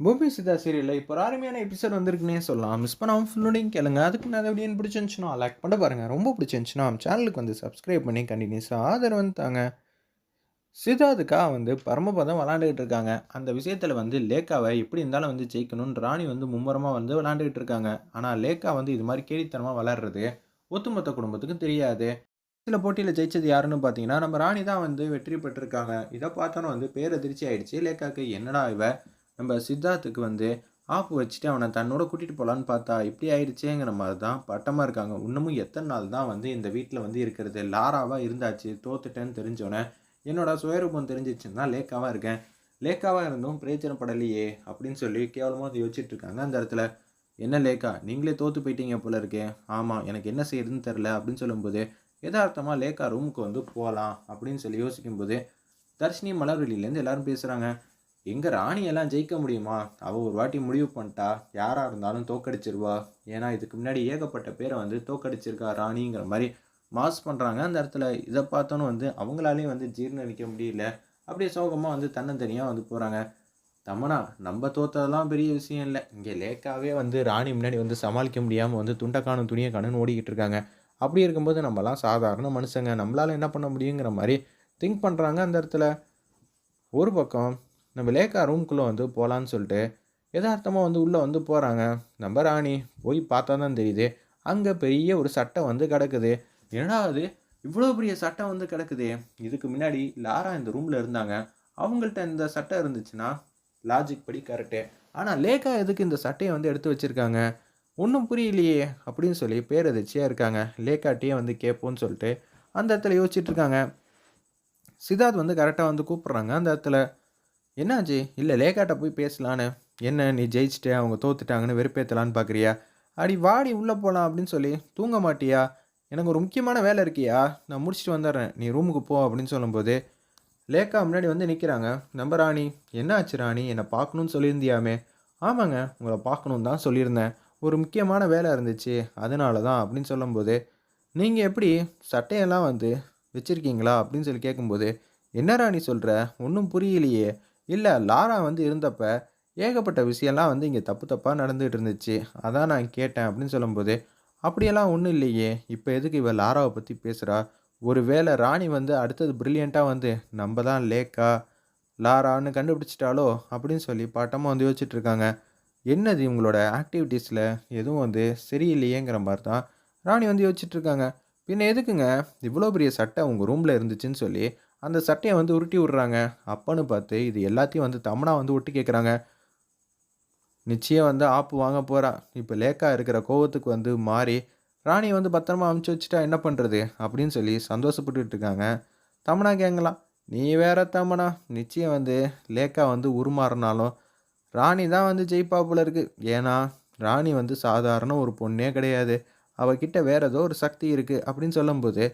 பூமி சிதா சீரியலில் இப்போ ஒரு அருமையான எபிசோட் வந்திருக்குன்னே சொல்லலாம். மிஸ் பண்ணாமல் ஃபுல்லோடையும் கேளுங்க. அதுக்கு நான் அப்படின்னு பிடிச்சிருந்துச்சுன்னா லைக் பண்ண பாருங்கள் ரொம்ப பிடிச்சிருந்துச்சுன்னா சேனலுக்கு வந்து சப்ஸ்கிரைப் பண்ணி கண்டினியூஸாக ஆதரவு வந்து தாங்க சிதாதுக்கா வந்து பரமபதம் விளாண்டுக்கிட்டு இருக்காங்க. அந்த விஷயத்தில் வந்து லேக்காவை எப்படி இருந்தாலும் வந்து ஜெயிக்கணும்னு ராணி வந்து மும்முரமாக வந்து விளாண்டுக்கிட்டு இருக்காங்க. ஆனால் லேக்கா வந்து இது மாதிரி கேடித்தனமாக விளாட்றது ஒட்டுமொத்த குடும்பத்துக்கும் தெரியாது. சில போட்டியில் ஜெயிச்சது யாருன்னு பார்த்தீங்கன்னா நம்ம ராணி தான் வந்து வெற்றி பெற்றிருக்காங்க. இதை பார்த்தோன்னா வந்து பேரதிர்ச்சி ஆயிடுச்சு. லேக்காக்கு என்னடா இவ? நம்ம சித்தார்த்துக்கு வந்து ஆப்பு வச்சுட்டு அவனை தன்னோட கூட்டிகிட்டு போகலான்னு பார்த்தா இப்படி ஆயிடுச்சேங்கிற மாதிரி தான் பட்டமாக இருக்காங்க. இன்னமும் எத்தனை நாள் தான் வந்து இந்த வீட்டில் வந்து இருக்கிறது? லாராவாக இருந்தாச்சு தோத்துட்டேன்னு தெரிஞ்சோன்னே என்னோட சுயரூபம் தெரிஞ்சிச்சுன்னா லேக்காவாக இருக்கேன். லேக்காவாக இருந்தும் பிரயோஜனப்படலையே அப்படின்னு சொல்லி கேவலமாக அதை யோசிச்சுட்டு இருக்காங்க அந்த இடத்துல. என்ன லேக்கா நீங்களே தோற்று போயிட்டீங்க போல இருக்கே. ஆமாம் எனக்கு என்ன செய்யறதுன்னு தெரில அப்படின்னு சொல்லும்போது எதார்த்தமாக லேக்கா ரூமுக்கு வந்து போகலாம் அப்படின்னு சொல்லி யோசிக்கும்போது தர்ஷினி மலர்வெளியிலேருந்து எல்லாரும் பேசுகிறாங்க எங்கள் ராணியெல்லாம் ஜெயிக்க முடியுமா? அவள் ஒரு வாட்டி முடிவு பண்ணிட்டா யாராக இருந்தாலும் தோக்கடிச்சிருவா. ஏன்னா இதுக்கு முன்னாடி ஏகப்பட்ட பேரை வந்து தோக்கடிச்சிருக்கா ராணிங்கிற மாதிரி மாஸ் பண்ணுறாங்க அந்த இடத்துல இதை பார்த்தோன்னு வந்து அவங்களாலையும் வந்து ஜீர்ணிக்க முடியல. அப்படியே சோகமாக வந்து தன்னந்தனியாக வந்து போகிறாங்க தமனா நம்ம தோத்ததெல்லாம் பெரிய விஷயம் இல்லை. இங்கே லேக்காவே வந்து ராணி முன்னாடி வந்து சமாளிக்க முடியாமல் வந்து துண்டக்கானும் துணியை கணுன்னு ஓடிக்கிட்டு இருக்காங்க. அப்படி இருக்கும்போது நம்மலாம் சாதாரண மனுஷங்க. நம்மளால் என்ன பண்ண முடியுங்கிற மாதிரி திங்க் பண்ணுறாங்க அந்த இடத்துல. ஒரு பக்கம் நம்ம லேக்கா ரூம்குள்ளே வந்து போகலான்னு சொல்லிட்டு யதார்த்தமாக வந்து உள்ளே வந்து போகிறாங்க நம்ம ராணி போய் பார்த்தா தான் தெரியுது அங்கே பெரிய ஒரு சட்டை வந்து கிடக்குது. என்னடா அது? இவ்வளோ பெரிய சட்டை வந்து கிடக்குது. இதுக்கு முன்னாடி லாரா இந்த ரூமில் இருந்தாங்க. அவங்கள்ட்ட இந்த சட்டை இருந்துச்சுன்னா லாஜிக் படி கரெக்டு ஆனால் லேக்கா எதுக்கு இந்த சட்டையை வந்து எடுத்து வச்சுருக்காங்க? ஒன்றும் புரியலையே அப்படின்னு சொல்லி பேரதிர்ச்சியாக இருக்காங்க. லேக்காட்டியே வந்து கேட்போன்னு சொல்லிட்டு அந்த இடத்துல யோசிச்சுட்ருக்காங்க சித்தார்த் வந்து கரெக்டாக வந்து கூப்பிட்றாங்க அந்த இடத்துல. என்னாச்சு? இல்லை லேக்காட்ட போய் பேசலான்னு. என்ன நீ ஜெயிச்சுட்டே அவங்க தோத்துட்டாங்கன்னு வெறுப்பேற்றலான்னு பார்க்குறியா அடி வாடி உள்ளே போகலாம் அப்படின்னு சொல்லி தூங்க மாட்டியா? எனக்கு ஒரு முக்கியமான வேலை இருக்கியா? நான் முடிச்சுட்டு வந்துடுறேன். நீ ரூமுக்கு போ அப்படின்னு சொல்லும்போது லேக்கா முன்னாடி வந்து நிற்கிறாங்க நம்ம ராணி என்ன ஆச்சு ராணி? என்னை பார்க்கணுன்னு சொல்லியிருந்தியாமே? ஆமாங்க உங்களை பார்க்கணும் தான் சொல்லியிருந்தேன். ஒரு முக்கியமான வேலை இருந்துச்சு. அதனால தான் அப்படின்னு சொல்லும்போது நீங்கள் எப்படி சட்டையெல்லாம் வந்து வச்சுருக்கீங்களா? அப்படின்னு சொல்லி கேட்கும்போது என்ன ராணி சொல்கிற ஒன்றும் புரியலையே. இல்லை லாரா வந்து இருந்தப்ப ஏகப்பட்ட விஷயம்லாம் வந்து இங்கே தப்பு தப்பாக நடந்துகிட்டு இருந்துச்சு அதான் நான் கேட்டேன் அப்படின்னு சொல்லும்போது அப்படியெல்லாம் ஒன்றும் இல்லையே. இப்போ எதுக்கு இவள் லாராவை பற்றி பேசுகிறா ஒரு வேளை ராணி வந்து அடுத்தது ப்ரில்லியண்ட்டாக வந்து நம்ம தான் லேக்கா? லாரான்னு கண்டுபிடிச்சிட்டாலோ அப்படின்னு சொல்லி பாட்டமாக வந்து யோசிச்சுட்ருக்காங்க. என்னது இவங்களோட ஆக்டிவிட்டீஸில் எதுவும் வந்து சரியில்லையேங்கிற மாதிரி தான் ராணி வந்து யோசிச்சுட்ருக்காங்க. பின்ன எதுக்குங்க? இவ்வளோ பெரிய சட்டை உங்கள் ரூமில் இருந்துச்சுன்னு சொல்லி அந்த சட்டையை வந்து உருட்டி விட்றாங்க. அப்பன்னு பார்த்து இது எல்லாத்தையும் வந்து தமனா வந்து ஒட்டி கேட்குறாங்க. நிச்சயம் வந்து ஆப்பு வாங்க போகிறா இப்போ லேக்காக இருக்கிற கோவத்துக்கு வந்து மாறி ராணி வந்து பத்திரமா அமுச்சு வச்சுட்டா என்ன பண்ணுறது அப்படின்னு சொல்லி சந்தோஷப்பட்டுட்டு இருக்காங்க தமனா கேங்கலாம். நீ வேற தமனா நிச்சயம் வந்து லேக்கா வந்து உருமாறினாலும் ராணி தான் வந்து ஜெயிப்பாப்புல இருக்குது ஏன்னா ராணி வந்து சாதாரண ஒரு பொண்ணே கிடையாது. அவகிட்ட வேறு ஏதோ ஒரு சக்தி இருக்குது அப்படின்னு சொல்லும்போது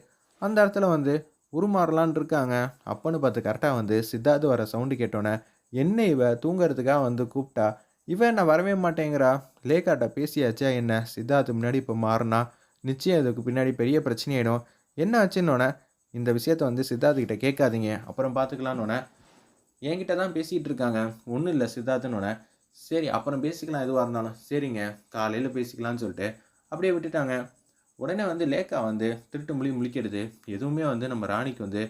அந்த இடத்துல வந்து உருமாறலான் இருக்காங்க அப்பன்னு பார்த்து கரெக்டாக வந்து சித்தார்த்து வர சவுண்டு கேட்டோன்னே என்ன இவ தூங்குறதுக்காக வந்து கூப்பிட்டா இவ என்ன வரவே மாட்டேங்கிறா. லேக்காட்ட பேசியாச்சா என்ன? சித்தார்த்து முன்னாடி இப்போ மாறினா? நிச்சயம் இதுக்கு பின்னாடி பெரிய பிரச்சனையாயிடும். என்ன ஆச்சுன்னொன்னே? இந்த விஷயத்த வந்து சித்தார்த்துக்கிட்ட கேட்காதீங்க. அப்புறம் பார்த்துக்கலான்னொன்னே என்கிட்ட தான் பேசிகிட்டு இருக்காங்க ஒன்றும் இல்லை சித்தார்த்துன்னொன்னே. சரி அப்புறம் பேசிக்கலாம் எதுவாக இருந்தாலும். சரிங்க காலையில் பேசிக்கலாம்னு சொல்லிட்டு அப்படியே விட்டுட்டாங்க. உடனே வந்து லேக்கா வந்து திருட்டு மொழி முழிக்கிறது. எதுவுமே வந்து நம்ம ராணிக்கு வந்து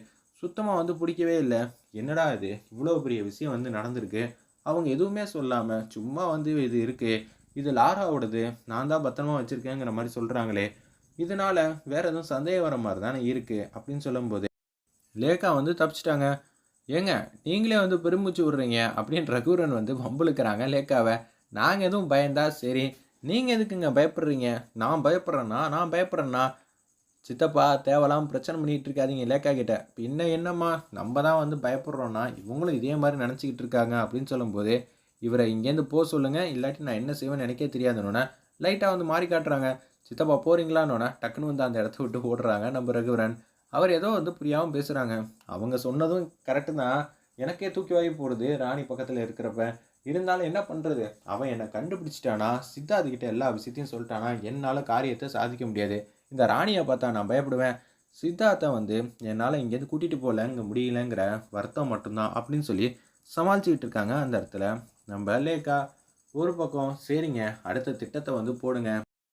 சுத்தமாக வந்து பிடிக்கவே இல்லை. என்னடா இது? இவ்வளோ பெரிய விஷயம் வந்து நடந்திருக்கு. அவங்க எதுவுமே சொல்லாமல் சும்மா வந்து இது இருக்குது இது லாராவோடது. நான் தான் பத்திரமா வச்சுருக்கேங்கிற மாதிரி சொல்கிறாங்களே இதனால வேறு எதுவும் சந்தேகம் வர மாதிரி தானே இருக்குது அப்படின்னு சொல்லும்போது லேக்கா வந்து தப்பிச்சிட்டாங்க. ஏங்க நீங்களே வந்து பெருமூச்சு விடுறீங்க அப்படின்னு ரகுரன் வந்து வம்புழுக்கிறாங்க லேக்காவை. நாங்கள் எதுவும் பயந்தா சரி நீங்கள் எதுக்குங்க பயப்படுறீங்க? நான் பயப்படுறேன்னா நான் பயப்படுறேன்னா சித்தப்பா தேவலாம் பிரச்சனை பண்ணிகிட்டு இருக்காதீங்க லேக்கா கிட்ட. பின்ன என்னம்மா? நம்ம தான் வந்து பயப்படுறோன்னா இவங்களும் இதே மாதிரி நினச்சிக்கிட்டு இருக்காங்க அப்படின்னு சொல்லும்போது இவரை இங்கேருந்து போக சொல்லுங்கள் இல்லாட்டி நான் என்ன செய்வேன்னு எனக்கே தெரியாதுன்னொன்னே லைட்டாக வந்து மாறி காட்டுறாங்க. சித்தப்பா போகிறீங்களான்னொன்னே டக்குன்னு வந்து அந்த இடத்த விட்டு ஓடுறாங்க நம்ம ரகுவரன். அவர் ஏதோ வந்து புரியாமல் பேசுகிறாங்க அவங்க சொன்னதும் கரெக்டு தான். எனக்கே தூக்கி வாங்கி போடுது. ராணி பக்கத்தில் இருக்கிறப்ப இருந்தாலும் என்ன பண்ணுறது அவன் என்னை கண்டுபிடிச்சிட்டானா? சித்தார்த்துக்கிட்ட எல்லா விஷயத்தையும் சொல்லிட்டானா? என்னால் காரியத்தை சாதிக்க முடியாது. இந்த ராணியை பார்த்தா நான் பயப்படுவேன். சித்தார்த்தை வந்து என்னால் இங்கேருந்து கூட்டிகிட்டு போகல இங்கே முடியலங்கிற வருத்தம் மட்டும்தான் அப்படின்னு சொல்லி சமாளிச்சுக்கிட்டு இருக்காங்க அந்த இடத்துல. நம்ம லேக்கா ஒரு பக்கம் சரிங்க அடுத்த திட்டத்தை வந்து போடுங்க.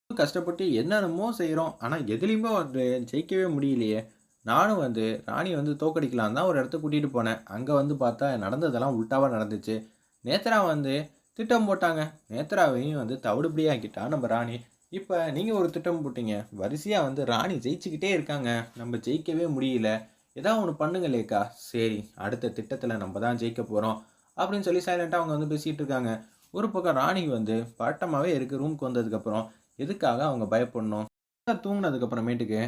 கஷ்டப்பட்டு என்னென்னமோ செய்கிறோம் ஆனால் எதுலேயுமே வந்து ஜெயிக்கவே முடியலையே. நானும் வந்து ராணி வந்து தோக்கடிக்கலாம் தான் ஒரு இடத்த கூட்டிகிட்டு போனேன். அங்கே வந்து பார்த்தா நடந்ததெல்லாம் உல்ட்டாவாக நடந்துச்சு. நேத்ரா வந்து திட்டம் போட்டாங்க. நேத்ராவையும் வந்து தவிடுபடியாக்கிட்டா நம்ம ராணி. இப்போ நீங்கள் ஒரு திட்டம் போட்டீங்க. வரிசையாக வந்து ராணி ஜெயிச்சுக்கிட்டே இருக்காங்க. நம்ம ஜெயிக்கவே முடியல. ஏதாவது ஒன்று பண்ணுங்களேக்கா சரி அடுத்த திட்டத்தில் நம்ம தான் ஜெயிக்க போகிறோம் அப்படின்னு சொல்லி சைலண்ட்டாக அவங்க வந்து பேசிகிட்டு இருக்காங்க. ஒரு பக்கம் ராணி வந்து பட்டமாகவே இருக்குது ரூமுக்கு வந்ததுக்கப்புறம் எதுக்காக அவங்க பயப்படணும்? தூங்கினதுக்கப்புறமேட்டுக்கு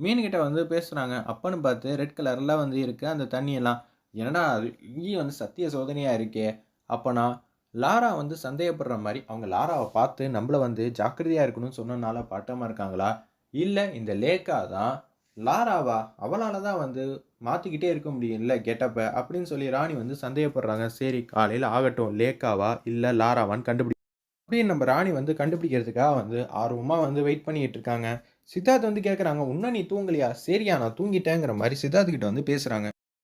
மீன்கிட்ட வந்து பேசுகிறாங்க அப்பன்னு பார்த்து ரெட் கலரில் வந்து இருக்குது அந்த தண்ணியெல்லாம். என்னடா அது? இங்கேயும் வந்து சத்திய சோதனையாக இருக்கே. அப்போனா லாரா வந்து சந்தேகப்படுற மாதிரி அவங்க லாராவை பார்த்து நம்மளை வந்து ஜாக்கிரதையாக இருக்கணும்னு சொன்னனால பாட்டமாக இருக்காங்களா? இல்லை இந்த லேக்கா தான் லாராவா? அவளால் தான் வந்து மாற்றிக்கிட்டே இருக்க முடியும்ல கெட்டப்ப? அப்படின்னு சொல்லி ராணி வந்து சந்தேகப்படுறாங்க. சரி காலையில் ஆகட்டும். லேக்காவா இல்லை லாராவான்னு கண்டுபிடி அப்படின்னு நம்ம ராணி வந்து கண்டுபிடிக்கிறதுக்காக வந்து ஆர்வமாக வந்து வெயிட் பண்ணிக்கிட்டு இருக்காங்க. சித்தார்த் வந்து கேட்குறாங்க உன்ன நீ தூங்கலையா? சரியா நான் தூங்கிட்டேங்கிற மாதிரி சித்தார்த்துக்கிட்ட வந்து பேசுகிறாங்க